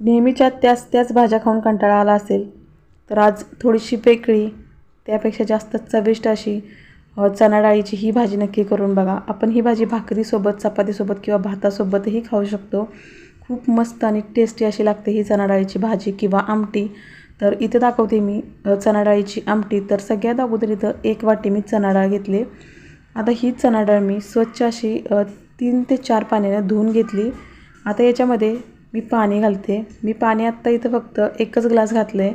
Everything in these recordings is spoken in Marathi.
नेहमीच्या त्याच त्याच भाज्या खाऊन कंटाळा आला असेल तर आज थोडीशी पेकळी त्यापेक्षा जास्त चविष्ट अशी चणा डाळीची ही भाजी नक्की करून बघा. आपण ही भाजी भाकरीसोबत चपातीसोबत किंवा भातासोबतही खाऊ शकतो. खूप मस्त आणि टेस्टी अशी लागते ही चणा डाळीची भाजी किंवा आमटी. तर इथं दाखवते मी चणा डाळीची आमटी. तर सगळ्यात अगोदर इथं एक वाटी मी चणा डाळ घेतली. आता ही चणा डाळ मी स्वच्छ अशी तीन ते चार पाण्याने धुवून घेतली. आता याच्यामध्ये मी पाणी घालते. मी पाणी आत्ता इथं फक्त एकच ग्लास घातलं आहे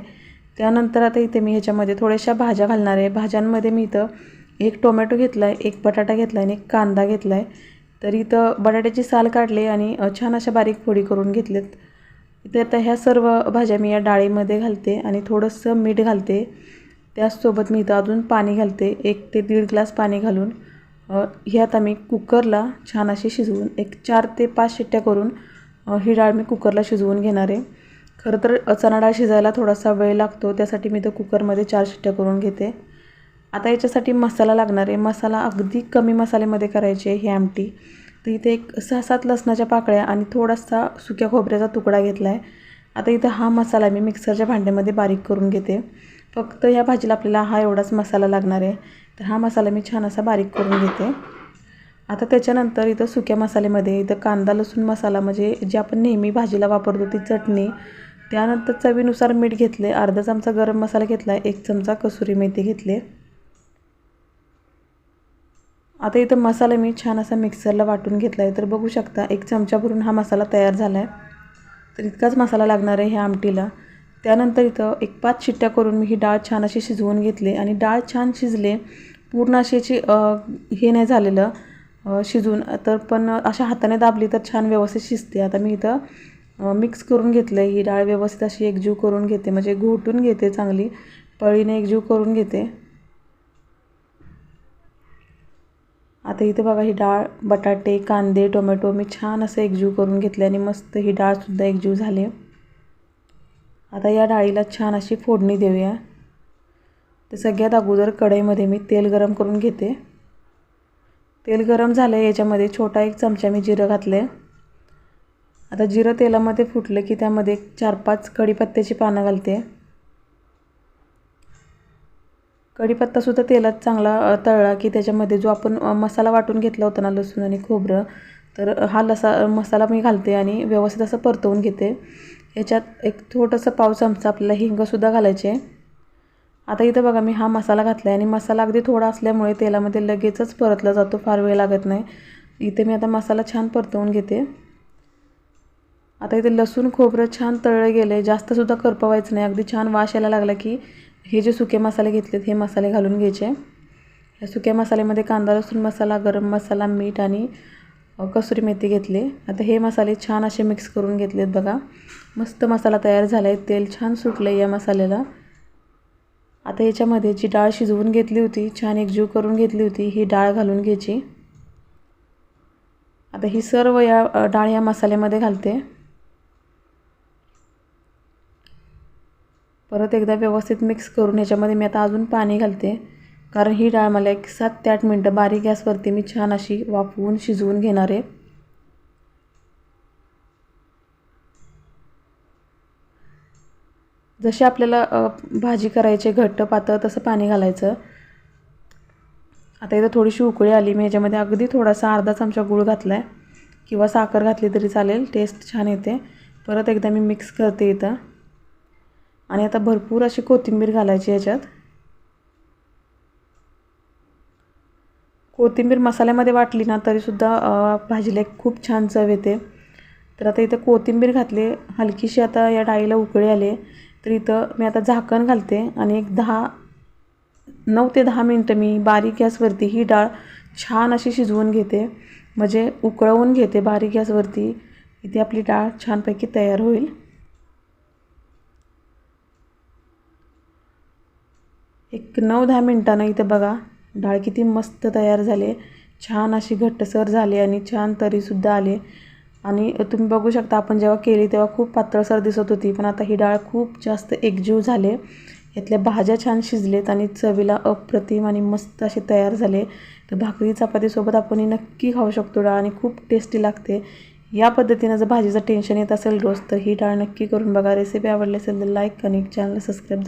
त्यानंतर आता इथे मी ह्याच्यामध्ये थोड्याशा भाज्या घालणार आहे. भाज्यांमध्ये मी इथं एक टोमॅटो घेतला आहे एक बटाटा घेतला आहे आणि एक कांदा घेतला आहे तर इथं बटाट्याची साल काढली आणि छान अशा बारीक फोडी करून घेतलेत. इथे आता ह्या सर्व भाज्या मी या डाळीमध्ये घालते आणि थोडंसं मीठ घालते. त्याचसोबत मी इथं अजून पाणी घालते. एक ते दीड ग्लास पाणी घालून. हे आता मी कुकरला छान अशी शिजवून एक चार ते पाच शिट्ट्या करून ही डाळ मी कुकरला शिजवून घेणार आहे. खरं तर चणा डाळ शिजायला थोडासा वेळ लागतो त्यासाठी मी तो कुकरमध्ये चार शिट्ट्या करून घेते. आता याच्यासाठी मसाला लागणार आहे. मसाला अगदी कमी मसाल्यामध्ये करायचे आहे ही आमटी. तर इथे एक सहा सात लसणाच्या पाकळ्या आणि थोडासा सुक्या खोबऱ्याचा तुकडा घेतला आहे आता इथं हा मसाला मी मिक्सरच्या भांड्यामध्ये बारीक करून घेते. फक्त ह्या भाजीला आपल्याला हा एवढाच मसाला लागणार आहे. तर हा मसाला मी छान असा बारीक करून घेते. आता त्याच्यानंतर इथं सुक्या मसाल्यामध्ये इथं कांदा लसूण मसाला म्हणजे जे आपण नेहमी भाजीला वापरतो ती चटणी त्यानंतर चवीनुसार मीठ घेतले अर्धा चमचा गरम मसाला घेतला आहे एक चमचा कसुरी मेथी घेतले. आता इथं मसाला मी छान असा मिक्सरला वाटून घेतला आहे तर बघू शकता एक चमचा भरून हा मसाला तयार झाला आहे तर इतकाच मसाला लागणार आहे ह्या आमटीला. त्यानंतर इथं एक पाच शिट्ट्या करून मी ही डाळ छान अशी शिजवून घेतली आणि डाळ छान शिजले पूर्ण अशी याची हे नाही झालेलं. शिजून तर पण अशा हाताने दाबली तर छान व्यवस्थित शिजते. आता मी इथं मिक्स करून घेतलं ही डाळ व्यवस्थित अशी एकजीव करून घेते. म्हणजे घोटून घेते चांगली. पळीने एकजीव करून घेते. आता इथे बघा ही डाळ बटाटे कांदे टोमॅटो मी छान असं एकजीव करून घेतले आणि मस्त ही डाळसुद्धा एकजीव झाली. आता या डाळीला छान अशी फोडणी देऊया. तर सगळ्यात अगोदर कढईमध्ये मी तेल गरम करून घेते. तेल गरम झालं आहे याच्यामध्ये छोटा एक चमचा मी जिरं घातले आता जिरं तेलामध्ये फुटलं की त्यामध्ये एक चार पाच कढीपत्त्याची पानं घालते. कढीपत्तासुद्धा तेलात चांगला तळला की त्याच्यामध्ये जो आपण मसाला वाटून घेतला होता ना लसूण आणि खोबरं तर हा लसा मसाला मी घालते आणि व्यवस्थित असं परतवून घेते. याच्यात एक थोडंसं पाव चमचा आपल्याला हिंगसुद्धा घालायचे. आता इथं बघा मी हा मसाला घातला आहे आणि मसाला अगदी थोडा असल्यामुळे तेलामध्ये लगेचच परतला जातो फार वेळ लागत नाही. इथे मी आता मसाला छान परतवून घेते. आता इथे लसूण खोबरं छान तळलं गेलं आहे जास्तसुद्धा करपवायचं नाही. अगदी छान वास यायला लागला की हे जे सुके मसाले घेतलेत हे मसाले घालून घ्यायचे. या सुक्या मसाल्यामध्ये कांदा लसूण मसाला गरम मसाला मीठ आणि कसुरी मेथी घेतली. आता हे मसाले छान असे मिक्स करून घेतलेत बघा. मस्त मसाला तयार झाला आहे तेल छान सुटलं आहे या मसाल्याला. आता याच्यामध्ये जी डाळ शिजवून घेतली होती छान एकजीव करून घेतली होती ही डाळ घालून घ्यायची. आता ही सर्व या डाळ या मसाल्यामध्ये घालते. परत एकदा व्यवस्थित मिक्स करून याच्यामध्ये मी आता अजून पाणी घालते. कारण ही डाळ मला एक सात ते आठ मिनटं बारीक गॅसवरती मी छान अशी वाफवून शिजवून घेणार आहे. जशी आपल्याला भाजी करायची घट्ट पातळ तसं पाणी घालायचं. आता इथं थोडीशी उकळी आली. मी याच्यामध्ये अगदी थोडासा अर्धा चमचा गूळ घातला आहे किंवा साखर घातली तरी चालेल. टेस्ट छान येते. परत एकदा मी मिक्स करते इथं. आणि आता भरपूर अशी कोथिंबीर घालायची याच्यात. कोथिंबीर मसाल्यामध्ये वाटली ना तरीसुद्धा भाजीला एक खूप छान चव येते. तर आता इथं कोथिंबीर घातली. हलकीशी आता या डाळीला उकळी आले. तर इथं मी आता झाकण घालते आणि एक दहा नऊ ते दहा मिनटं मी बारीक गॅसवरती ही डाळ छान अशी शिजवून घेते. म्हणजे उकळवून घेते बारीक गॅसवरती. इथे आपली डाळ छानपैकी तयार होईल. एक नऊ दहा मिनटानं इथं बघा डाळ किती मस्त तयार झाले. छान अशी घट्टसर झाली आणि छान तरीसुद्धा आले. आणि तुम्ही बघू शकता आपण जेव्हा केली तेव्हा खूप पातळसर दिसत होती पण आता ही डाळ खूप जास्त एकजीव झाले. यातल्या भाज्या छान शिजलेत आणि चवीला अप्रतिम आणि मस्त असे तयार झाले. तर भाकरी चपातीसोबत आपण ही नक्की खाऊ शकतो डाळ आणि खूप टेस्टी लागते. या पद्धतीनं जर भाजीचं टेन्शन येत असेल रोज तर ही डाळ नक्की करून बघा. रेसिपी आवडली असेल तर लाईक आणि चॅनल सबस्क्राईब जर